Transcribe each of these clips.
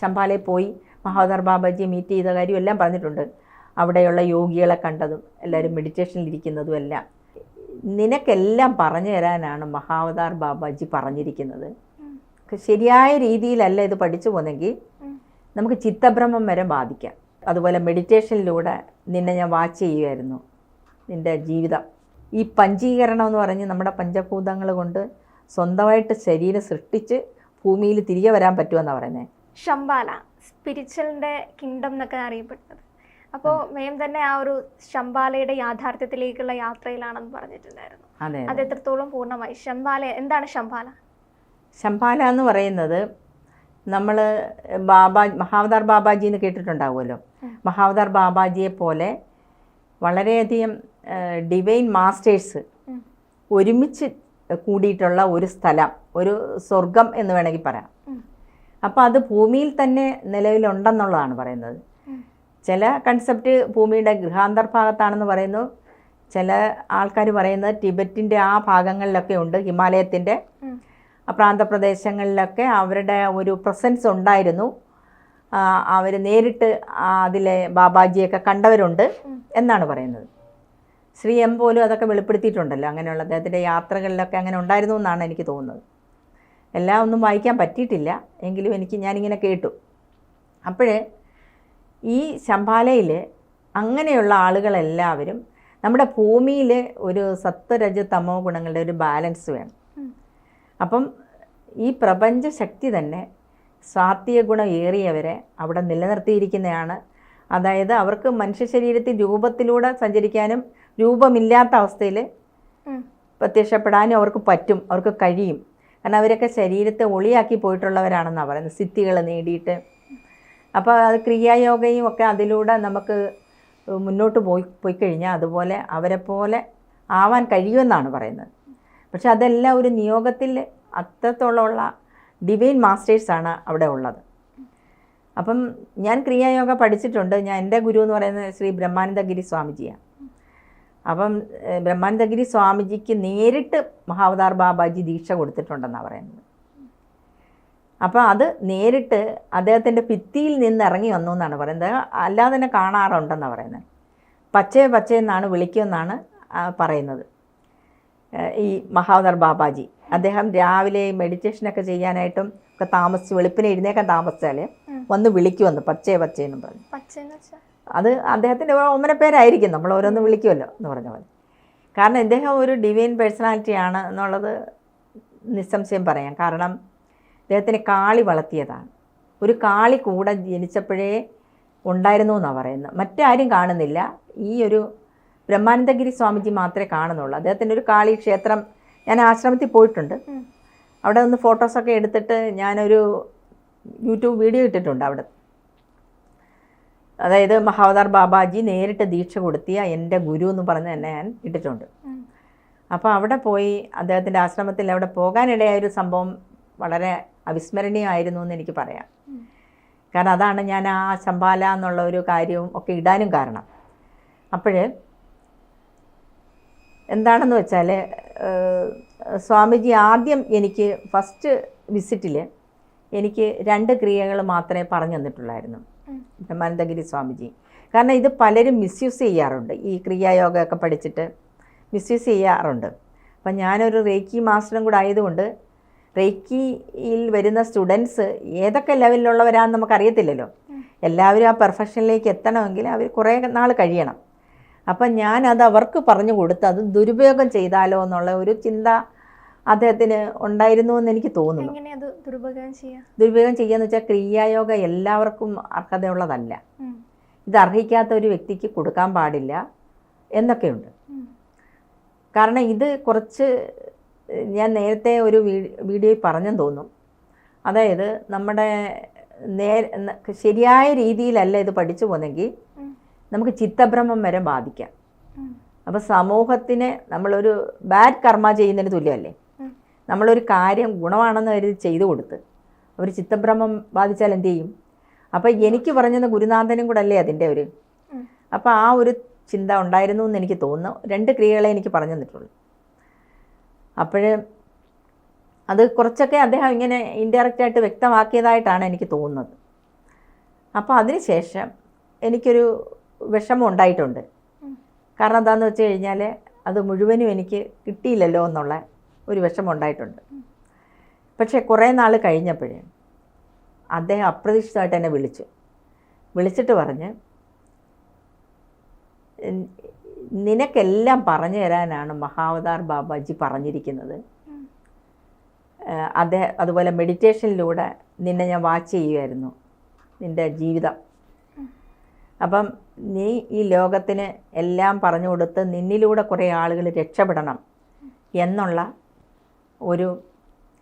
ശംഭാലയിൽ പോയി മഹോദർ ബാബാജിയെ മീറ്റ് ചെയ്ത കാര്യം എല്ലാം പറഞ്ഞിട്ടുണ്ട്. അവിടെയുള്ള യോഗികളെ കണ്ടതും എല്ലാവരും മെഡിറ്റേഷനിൽ ഇരിക്കുന്നതും എല്ലാം. നിനക്കെല്ലാം പറഞ്ഞു തരാനാണ് മഹാവതാർ ബാബാജി പറഞ്ഞിരിക്കുന്നത്. ശരിയായ രീതിയിലല്ല ഇത് പഠിച്ചു പോന്നെങ്കിൽ നമുക്ക് ചിത്തഭ്രമം വരെ ബാധിക്കാം. അതുപോലെ മെഡിറ്റേഷനിലൂടെ നിന്നെ ഞാൻ വാച്ച് ചെയ്യുമായിരുന്നു നിന്റെ ജീവിതം. ഈ പഞ്ചീകരണം എന്ന് പറഞ്ഞ് നമ്മുടെ പഞ്ചഭൂതങ്ങൾ കൊണ്ട് സ്വന്തമായിട്ട് ശരീരം സൃഷ്ടിച്ച് ഭൂമിയിൽ തിരികെ വരാൻ പറ്റുമെന്നാണ് പറയുന്നത് ശംബാല സ്പിരിച്വലിന്റെ കിങ്ഡം എന്നൊക്കെ അറിയപ്പെടുന്നത് അപ്പോൾ മേം തന്നെ ആ ഒരു ശംബാലയുടെ യാഥാർത്ഥ്യത്തിലേക്കുള്ള യാത്രയിലാണെന്ന് പറഞ്ഞിട്ടുണ്ടായിരുന്നു. അതെ എത്രത്തോളം പൂർണമായി? ശംബാല എന്താണ് ശംബാല? ശംബാല എന്ന് പറയുന്നത് നമ്മൾ ബാബാ മഹാവതാർ ബാബാജി എന്ന് കേട്ടിട്ടുണ്ടാവുമല്ലോ. മഹാവതാർ ബാബാജിയെ പോലെ വളരെയധികം ഡിവൈൻ മാസ്റ്റേഴ്സ് ഒരുമിച്ച് കൂടിയിട്ടുള്ള ഒരു സ്ഥലം ഒരു സ്വർഗം എന്ന് വേണമെങ്കിൽ പറയാം. അപ്പോൾ അത് ഭൂമിയിൽ തന്നെ നിലവിലുണ്ടെന്നുള്ളതാണ് പറയുന്നത്. ചില കൺസെപ്റ്റ് ഭൂമിയുടെ ഗൃഹാന്തർഭാഗത്താണെന്ന് പറയുന്നു. ചില ആൾക്കാർ പറയുന്നത് ടിബറ്റിന്റെ ആ ഭാഗങ്ങളിലൊക്കെ ഉണ്ട് ഹിമാലയത്തിന്റെ പ്രാന്തപ്രദേശങ്ങളിലൊക്കെ അവരുടെ ഒരു പ്രസൻസ് ഉണ്ടായിരുന്നു. അവർ നേരിട്ട് അതിലെ ബാബാജിയൊക്കെ കണ്ടവരുണ്ട് എന്നാണ് പറയുന്നത്. ശ്രീ എം പോലും അതൊക്കെ വെളിപ്പെടുത്തിയിട്ടുണ്ടല്ലോ അങ്ങനെയുള്ള അദ്ദേഹത്തിന്റെ യാത്രകളിലൊക്കെ അങ്ങനെ ഉണ്ടായിരുന്നു എന്നാണ് എനിക്ക് തോന്നുന്നത്. എല്ലാം ഒന്നും വായിക്കാൻ പറ്റിയിട്ടില്ല. എങ്കിലും എനിക്ക് ഞാനിങ്ങനെ കേട്ടു. അപ്പോഴേ ഈ ശമ്പാലയിൽ അങ്ങനെയുള്ള ആളുകളെല്ലാവരും നമ്മുടെ ഭൂമിയിൽ ഒരു സത്വരജ തമോ ഗുണങ്ങളുടെ ഒരു ബാലൻസ് വേണം. അപ്പം ഈ പ്രപഞ്ച ശക്തി തന്നെ സ്വാത്തിയ ഗുണം ഏറിയവരെ അവിടെ നിലനിർത്തിയിരിക്കുന്നതാണ്. അതായത് അവർക്ക് മനുഷ്യ ശരീരത്തിൽ രൂപത്തിലൂടെ സഞ്ചരിക്കാനും രൂപമില്ലാത്ത അവസ്ഥയിൽ പ്രത്യക്ഷപ്പെടാനും അവർക്ക് പറ്റും അവർക്ക് കഴിയും. കാരണം അവരൊക്കെ ശരീരത്തെ ഒളിയാക്കി പോയിട്ടുള്ളവരാണെന്നാണ് പറയുന്നത്. സിദ്ധികൾ നേടിയിട്ട്. അപ്പോൾ അത് ക്രിയായോഗയും ഒക്കെ അതിലൂടെ നമുക്ക് മുന്നോട്ട് പോയി പോയി കഴിഞ്ഞാൽ അതുപോലെ അവരെ പോലെ ആവാൻ കഴിയുമെന്നാണ് പറയുന്നത്. പക്ഷെ അതെല്ലാം ഒരു നിയോഗത്തിൽ അത്രത്തോളമുള്ള ഡിവൈൻ മാസ്റ്റേഴ്സാണ് അവിടെ ഉള്ളത്. അപ്പം ഞാൻ ക്രിയായോഗ പഠിച്ചിട്ടുണ്ട്. ഞാൻ എന്റെ ഗുരു എന്ന് പറയുന്നത് ശ്രീ ബ്രഹ്മാനന്ദഗിരി സ്വാമിജിയാണ്. അപ്പം ബ്രഹ്മാനന്ദഗിരി സ്വാമിജിക്ക് നേരിട്ട് മഹാവതാർ ബാബാജി ദീക്ഷ കൊടുത്തിട്ടുണ്ടെന്നാണ് പറയുന്നത്. അപ്പോൾ അത് നേരിട്ട് അദ്ദേഹത്തിന്റെ ഭിത്തിയിൽ നിന്ന് ഇറങ്ങി വന്നു എന്നാണ് പറയുന്നത്. അല്ലാതെ തന്നെ കാണാറുണ്ടെന്നാണ് പറയുന്നത്. പച്ചേ പച്ചേ എന്നാണ് വിളിക്കുമെന്നാണ് പറയുന്നത്. ഈ മഹാവതാർ ബാബാജി. അദ്ദേഹം രാവിലെ മെഡിറ്റേഷനൊക്കെ ചെയ്യാനായിട്ടും ഒക്കെ താമസിച്ച് വെളുപ്പിനെ എഴുന്നേക്കാൻ താമസിച്ചാൽ. വന്ന് വിളിക്കുമെന്ന് പച്ചേ പച്ചയെന്നും പറഞ്ഞു. അത് അദ്ദേഹത്തിന്റെ ഓമന പേരായിരിക്കും. നമ്മൾ ഓരോന്ന് വിളിക്കുമല്ലോ എന്ന് പറഞ്ഞ പോലെ. കാരണം ഇദ്ദേഹം ഒരു ഡിവൈൻ പേഴ്സണാലിറ്റിയാണ് എന്നുള്ളത് നിസ്സംശയം പറയാം. കാരണം അദ്ദേഹത്തിന് കാളി വളർത്തിയതാണ്. ഒരു കാളി കൂടെ ജനിച്ചപ്പോഴേ ഉണ്ടായിരുന്നു എന്നാണ് പറയുന്നത്. മറ്റാരും കാണുന്നില്ല. ഈ ഒരു ബ്രഹ്മാനന്ദഗിരി സ്വാമിജി മാത്രമേ കാണുന്നുള്ളൂ. അദ്ദേഹത്തിന്റെ ഒരു കാളി ക്ഷേത്രം ഞാൻ ആശ്രമത്തിൽ പോയിട്ടുണ്ട്. അവിടെ നിന്ന് ഫോട്ടോസൊക്കെ എടുത്തിട്ട് ഞാനൊരു യൂട്യൂബ് വീഡിയോ ഇട്ടിട്ടുണ്ട് അവിടെ. അതായത് മഹാവതാർ ബാബാജി നേരിട്ട് ദീക്ഷ കൊടുത്തിയ എന്റെ ഗുരു എന്ന് പറഞ്ഞ് തന്നെ ഞാൻ ഇട്ടിട്ടുണ്ട്. അപ്പോൾ അവിടെ പോയി അദ്ദേഹത്തിന്റെ ആശ്രമത്തിൽ അവിടെ പോകാനിടയായ ഒരു സംഭവം വളരെ അവിസ്മരണീയമായിരുന്നു എന്ന് എനിക്ക് പറയാം കാരണം അതാണ് ഞാൻ ആ ശമ്പാല എന്നുള്ള ഒരു കാര്യവും ഒക്കെ ഇടാനും കാരണം അപ്പോൾ എന്താണെന്ന് വെച്ചാൽ സ്വാമിജി ആദ്യം എനിക്ക് ഫസ്റ്റ് വിസിറ്റിൽ എനിക്ക് രണ്ട് ക്രിയകൾ മാത്രമേ പറഞ്ഞു തന്നിട്ടുള്ളായിരുന്നു. ബ്രഹ്മാനന്ദഗിരി സ്വാമിജി. കാരണം ഇത് പലരും മിസ്യൂസ് ചെയ്യാറുണ്ട്. ഈ ക്രിയായോഗമൊക്കെ പഠിച്ചിട്ട് മിസ്യൂസ് ചെയ്യാറുണ്ട്. അപ്പം ഞാനൊരു റേക്കി മാസ്റ്ററും കൂടെ ആയതുകൊണ്ട് റേക്കിയിൽ വരുന്ന സ്റ്റുഡൻസ് ഏതൊക്കെ ലെവലിലുള്ളവരാണെന്ന് നമുക്കറിയത്തില്ലല്ലോ. എല്ലാവരും ആ പെർഫെക്ഷനിലേക്ക് എത്തണമെങ്കിൽ അവർ കുറേ നാൾ കഴിയണം. അപ്പം ഞാനത് അവർക്ക് പറഞ്ഞു കൊടുത്ത് അത് ദുരുപയോഗം ചെയ്താലോ എന്നുള്ള ഒരു ചിന്ത അദ്ദേഹത്തിന് ഉണ്ടായിരുന്നു എന്ന് എനിക്ക് തോന്നുന്നു. ദുരുപയോഗം ചെയ്യാം? ദുരുപയോഗം ചെയ്യാന്ന് വെച്ചാൽ ക്രിയായോഗ എല്ലാവർക്കും അർഹതയുള്ളതല്ല. ഇത് അർഹിക്കാത്ത ഒരു വ്യക്തിക്ക് കൊടുക്കാൻ പാടില്ല എന്നൊക്കെയുണ്ട്. കാരണം ഇത് കുറച്ച് ഞാൻ നേരത്തെ ഒരു വീഡിയോ വീഡിയോയിൽ പറഞ്ഞെന്ന് തോന്നും. അതായത് നമ്മുടെ നേ ശരിയായ രീതിയിലല്ല ഇത് പഠിച്ചു പോന്നെങ്കിൽ നമുക്ക് ചിത്തഭ്രമം വരെ ബാധിക്കാം. അപ്പോൾ സമൂഹത്തിന് നമ്മളൊരു ബാഡ് കർമ്മ ചെയ്യുന്നതിന് തുല്യമല്ലേ. നമ്മളൊരു കാര്യം ഗുണമാണെന്ന് കരുതി ചെയ്തു കൊടുത്ത്. അവർ ചിത്തഭ്രമം ബാധിച്ചാൽ എന്തു ചെയ്യും? അപ്പോൾ എനിക്ക് പറഞ്ഞത് ഗുരുനാഥനും കൂടെ അല്ലേ അതിന്റെ ഒരു. അപ്പോൾ ആ ഒരു ചിന്ത ഉണ്ടായിരുന്നു എന്ന് എനിക്ക് തോന്നുന്നു. രണ്ട് ക്രിയകളെ എനിക്ക് പറഞ്ഞു തന്നിട്ടുള്ളൂ. അപ്പോൾ അത് കുറച്ചൊക്കെ അദ്ദേഹം ഇങ്ങനെ ഇൻഡയറക്റ്റ് ആയിട്ട് വ്യക്തമാക്കിയതായിട്ടാണ് എനിക്ക് തോന്നുന്നത്. അപ്പോൾ അതിനുശേഷം എനിക്കൊരു വിഷമം ഉണ്ടായിട്ടുണ്ട്. കാരണം എന്താണെന്ന് വെച്ച് കഴിഞ്ഞാൽ അത് മുഴുവനും എനിക്ക് കിട്ടിയില്ലല്ലോ എന്നുള്ള ഒരു വിഷമം ഉണ്ടായിട്ടുണ്ട് പക്ഷേ കുറേ നാൾ കഴിഞ്ഞപ്പോഴേ അദ്ദേഹം അപ്രതീക്ഷിതമായിട്ട് എന്നെ വിളിച്ചു. വിളിച്ചിട്ട് പറഞ്ഞ് "ഉം, നിനക്കെല്ലാം പറഞ്ഞു തരാനാണ് മഹാവതാർ ബാബാജി പറഞ്ഞിരിക്കുന്നത്. അദ്ദേഹം അതുപോലെ മെഡിറ്റേഷനിലൂടെ നിന്നെ ഞാൻ വാച്ച് ചെയ്യുമായിരുന്നു നിന്റെ ജീവിതം. അപ്പം നീ ഈ ലോകത്തിന് എല്ലാം പറഞ്ഞു കൊടുത്ത് നിന്നിലൂടെ കുറേ ആളുകൾ രക്ഷപ്പെടണം എന്നുള്ള ഒരു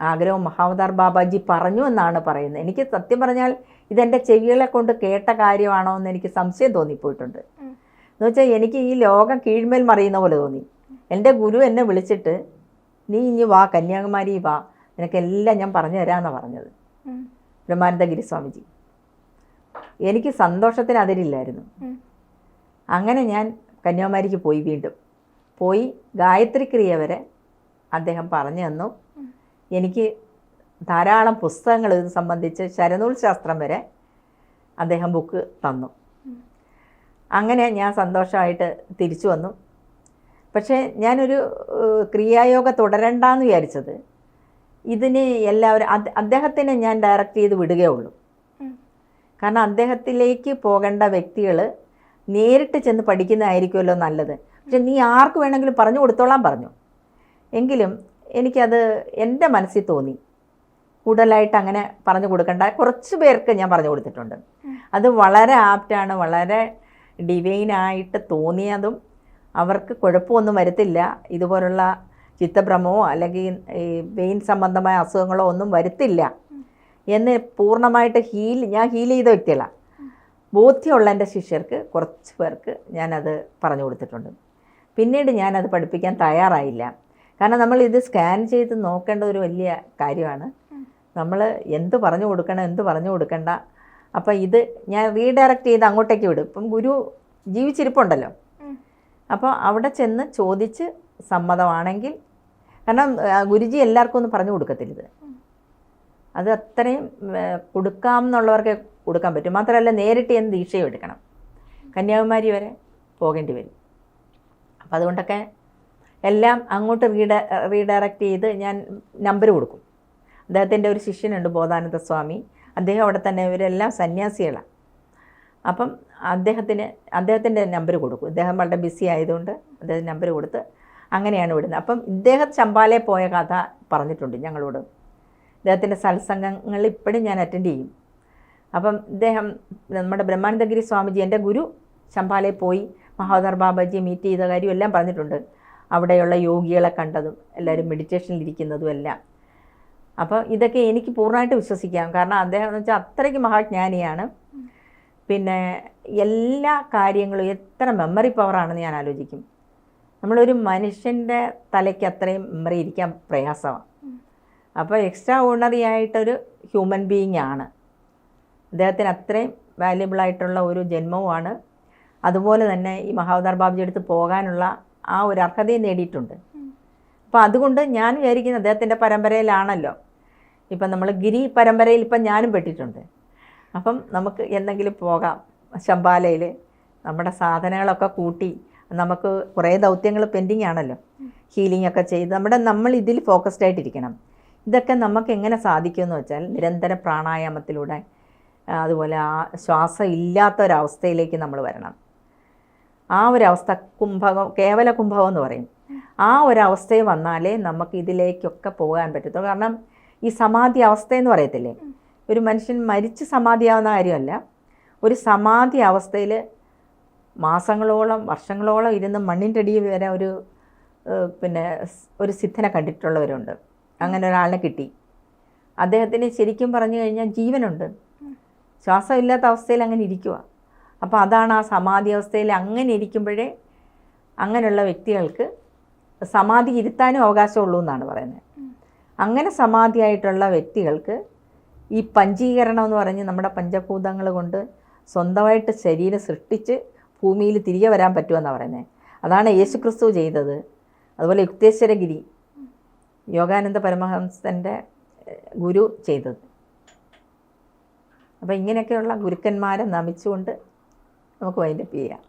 ആഗ്രഹം മഹാവതാർ ബാബാജി പറഞ്ഞു എന്നാണ് പറയുന്നത്. എനിക്ക് സത്യം പറഞ്ഞാൽ ഇതെന്റെ ചെവികളെ കൊണ്ട് കേട്ട കാര്യമാണോ എന്ന് എനിക്ക് സംശയം തോന്നിപ്പോയിട്ടുണ്ട്. എന്ന് വെച്ചാൽ എനിക്ക് ഈ ലോകം കീഴ്മേൽ മറിയുന്ന പോലെ തോന്നി. എന്റെ ഗുരു എന്നെ വിളിച്ചിട്ട് നീ ഇനി വാ കന്യാകുമാരി വാ നിനക്കെല്ലാം ഞാൻ പറഞ്ഞു തരാമെന്നാണ് പറഞ്ഞത്. ബ്രഹ്മാനന്ദഗിരി സ്വാമിജി. എനിക്ക് സന്തോഷത്തിന് അതിരില്ലായിരുന്നു. അങ്ങനെ ഞാൻ കന്യാകുമാരിക്ക് പോയി വീണ്ടും. പോയി ഗായത്രി ക്രിയ വരെ അദ്ദേഹം പറഞ്ഞു തന്നു. എനിക്ക് ധാരാളം പുസ്തകങ്ങൾ ഇത് സംബന്ധിച്ച് ശരനൂൽ ശാസ്ത്രം വരെ അദ്ദേഹം ബുക്ക് തന്നു. അങ്ങനെ ഞാൻ സന്തോഷമായിട്ട് തിരിച്ചു വന്നു. പക്ഷേ ഞാനൊരു ക്രിയായോഗ തുടരണ്ടെന്ന് വിചാരിച്ചത് ഇതിന് എല്ലാവരും അദ് അദ്ദേഹത്തിനെ ഞാൻ ഡയറക്റ്റ് ചെയ്ത് വിടുകയുള്ളൂ കാരണം അദ്ദേഹത്തിലേക്ക് പോകേണ്ട വ്യക്തികൾ നേരിട്ട് ചെന്ന് പഠിക്കുന്നതായിരിക്കുമല്ലോ നല്ലത്. പക്ഷെ നീ ആർക്ക് വേണമെങ്കിലും പറഞ്ഞു കൊടുത്തോളാൻ പറഞ്ഞു. എങ്കിലും എനിക്കത് എന്റെ മനസ്സിൽ തോന്നി. കൂടുതലായിട്ട് അങ്ങനെ പറഞ്ഞു കൊടുക്കേണ്ട. കുറച്ച് പേർക്ക് ഞാൻ പറഞ്ഞു കൊടുത്തിട്ടുണ്ട്. അത് വളരെ ആപ്റ്റാണ് വളരെ ഡിവൈനായിട്ട് തോന്നിയതും അവർക്ക് കുഴപ്പമൊന്നും വരുത്തില്ല. ഇതുപോലുള്ള ചിത്തഭ്രമമോ അല്ലെങ്കിൽ ഈ വെയിൻ സംബന്ധമായ അസുഖങ്ങളോ ഒന്നും വരുത്തില്ല. എന്ന് പൂർണമായിട്ട് ഹീൽ ഞാൻ ഹീൽ ചെയ്ത വ്യക്തികളാണ് ബോധ്യമുള്ള എന്റെ ശിഷ്യർക്ക് കുറച്ച് പേർക്ക് ഞാനത് പറഞ്ഞു കൊടുത്തിട്ടുണ്ട്. പിന്നീട് ഞാനത് പഠിപ്പിക്കാൻ തയ്യാറായില്ല. കാരണം നമ്മൾ ഇത് സ്കാൻ ചെയ്ത് നോക്കേണ്ട ഒരു വലിയ കാര്യമാണ്. നമ്മൾ എന്ത് പറഞ്ഞു കൊടുക്കണം എന്ത് പറഞ്ഞു കൊടുക്കണ്ട. അപ്പോൾ ഇത് ഞാൻ റീഡയറക്റ്റ് ചെയ്ത് അങ്ങോട്ടേക്ക് വിടും. ഇപ്പം ഗുരു ജീവിച്ചിരിപ്പുണ്ടല്ലോ. അപ്പോൾ അവിടെ ചെന്ന് ചോദിച്ച് സമ്മതമാണെങ്കിൽ കാരണം ഗുരുജി എല്ലാവർക്കും ഒന്നും പറഞ്ഞു കൊടുക്കത്തില്ല ഇത് അത് അത്രയും കൊടുക്കാം എന്നുള്ളവർക്ക് കൊടുക്കാൻ പറ്റും. മാത്രമല്ല നേരിട്ട് ഞാൻ ദീക്ഷയും എടുക്കണം. കന്യാകുമാരി വരെ പോകേണ്ടി വരും. അപ്പം അതുകൊണ്ടൊക്കെ എല്ലാം അങ്ങോട്ട് റീഡ റീഡയറക്റ്റ് ചെയ്ത് ഞാൻ നമ്പർ കൊടുക്കും. അദ്ദേഹത്തിന്റെ ഒരു ശിഷ്യനുണ്ട് ബോധാനന്ദ സ്വാമി. അദ്ദേഹം അവിടെ തന്നെ ഇവരെല്ലാം സന്യാസികളാണ് അപ്പം അദ്ദേഹത്തിന് അദ്ദേഹത്തിന്റെ നമ്പർ കൊടുക്കും. ഇദ്ദേഹം വളരെ ബിസി ആയതുകൊണ്ട് അദ്ദേഹം നമ്പർ കൊടുത്ത് അങ്ങനെയാണ് വിടുന്നത്. അപ്പം ഇദ്ദേഹം ചമ്പാലെ പോയ കഥ പറഞ്ഞിട്ടുണ്ട് ഞങ്ങളോട്. ഇദ്ദേഹത്തിന്റെ സത്സംഗങ്ങൾ ഇപ്പോഴും ഞാൻ അറ്റൻഡ് ചെയ്യും. അപ്പം ഇദ്ദേഹം നമ്മുടെ ബ്രഹ്മാനന്ദഗിരി സ്വാമിജി എന്റെ ഗുരു ചമ്പാലെ പോയി മഹാദർ ബാബാജിയെ മീറ്റ് ചെയ്ത കാര്യം എല്ലാം പറഞ്ഞിട്ടുണ്ട്. അവിടെയുള്ള യോഗികളെ കണ്ടതും എല്ലാവരും മെഡിറ്റേഷനിൽ ഇരിക്കുന്നതും എല്ലാം. അപ്പോൾ ഇതൊക്കെ എനിക്ക് പൂർണമായിട്ട് വിശ്വസിക്കാം. കാരണം അദ്ദേഹം എന്ന് വെച്ചാൽ അത്രയ്ക്ക് മഹാജ്ഞാനിയാണ്. പിന്നെ എല്ലാ കാര്യങ്ങളും എത്ര മെമ്മറി പവറാണെന്ന് ഞാൻ ആലോചിക്കും. നമ്മളൊരു മനുഷ്യന്റെ തലയ്ക്ക് അത്രയും മെമ്മറി ഇരിക്കാൻ പ്രയാസമാണ്. അപ്പോൾ എക്സ്ട്രാ ഓർഡിനറി ആയിട്ടൊരു ഹ്യൂമൻ ബീയിങ് ആണ്. അദ്ദേഹത്തിന് അത്രയും വാല്യബിൾ ആയിട്ടുള്ള ഒരു ജന്മവുമാണ്. അതുപോലെ തന്നെ ഈ മഹാവതാർ ബാബുജി അടുത്ത് പോകാനുള്ള ആ ഒരു അർഹതയും നേടിയിട്ടുണ്ട്. അപ്പോൾ അതുകൊണ്ട് ഞാൻ വിചാരിക്കുന്നത് അദ്ദേഹത്തിന്റെ പരമ്പരയിലാണല്ലോ. ഇപ്പം നമ്മൾ ഗിരി പരമ്പരയിൽ ഇപ്പം ഞാനും പെട്ടിട്ടുണ്ട്. അപ്പം നമുക്ക് എന്തെങ്കിലും പോകാം. ശമ്പാലയിൽ നമ്മുടെ സാധനങ്ങളൊക്കെ കൂട്ടി നമുക്ക് കുറേ ദൗത്യങ്ങൾ പെൻഡിങ് ആണല്ലോ. ഹീലിംഗ് ഒക്കെ ചെയ്ത് നമ്മുടെ നമ്മൾ ഇതിൽ ഫോക്കസ്ഡ് ആയിട്ടിരിക്കണം. ഇതൊക്കെ നമുക്ക് എങ്ങനെ സാധിക്കുമെന്ന് വെച്ചാൽ നിരന്തര പ്രാണായാമത്തിലൂടെ അതുപോലെ ആ ശ്വാസം ഇല്ലാത്ത ഒരവസ്ഥയിലേക്ക് നമ്മൾ വരണം. ആ ഒരവസ്ഥ കുംഭകം കേവല കുംഭകം എന്ന് പറയും. ആ ഒരവസ്ഥയിൽ വന്നാലേ നമുക്ക് ഇതിലേക്കൊക്കെ പോകാൻ പറ്റത്തുള്ളൂ. കാരണം ഈ സമാധി അവസ്ഥ എന്ന് പറയത്തില്ലേ? ഒരു മനുഷ്യൻ മരിച്ച് സമാധിയാവുന്ന കാര്യമല്ല. ഒരു സമാധി അവസ്ഥയിൽ മാസങ്ങളോളം വർഷങ്ങളോളം ഇരുന്ന് മണ്ണിന്റെ അടിയിൽ വരെ ഒരു പിന്നെ ഒരു സിദ്ധനെ കണ്ടിട്ടുള്ളവരുണ്ട്. അങ്ങനെ ഒരാളിനെ കിട്ടി. അദ്ദേഹത്തിന് ശരിക്കും പറഞ്ഞു കഴിഞ്ഞാൽ ജീവനുണ്ട്. ശ്വാസമില്ലാത്ത അവസ്ഥയിൽ അങ്ങനെ ഇരിക്കുക അപ്പോൾ അതാണ് ആ സമാധി അവസ്ഥയിൽ അങ്ങനെ ഇരിക്കുമ്പോഴേ അങ്ങനെയുള്ള വ്യക്തികൾക്ക് സമാധി ഇരുത്താനും അവകാശമുള്ളൂ എന്നാണ് പറയുന്നത്. അങ്ങനെ സമാധിയായിട്ടുള്ള വ്യക്തികൾക്ക് ഈ പഞ്ചീകരണം എന്ന് പറഞ്ഞ് നമ്മുടെ പഞ്ചഭൂതങ്ങൾ കൊണ്ട് സ്വന്തമായിട്ട് ശരീരം സൃഷ്ടിച്ച് ഭൂമിയിൽ തിരികെ വരാൻ പറ്റുമെന്നാണ് പറയുന്നത്. അതാണ് യേശുക്രിസ്തു ചെയ്തത്. അതുപോലെ യുക്തേശ്വരഗിരി യോഗാനന്ദ പരമഹംസന്റെ ഗുരു ചെയ്തത്. അപ്പോൾ ഇങ്ങനെയൊക്കെയുള്ള ഗുരുക്കന്മാരെ നമിച്ചുകൊണ്ട് നമുക്ക് വൈൻഡപ്പ് ചെയ്യാം.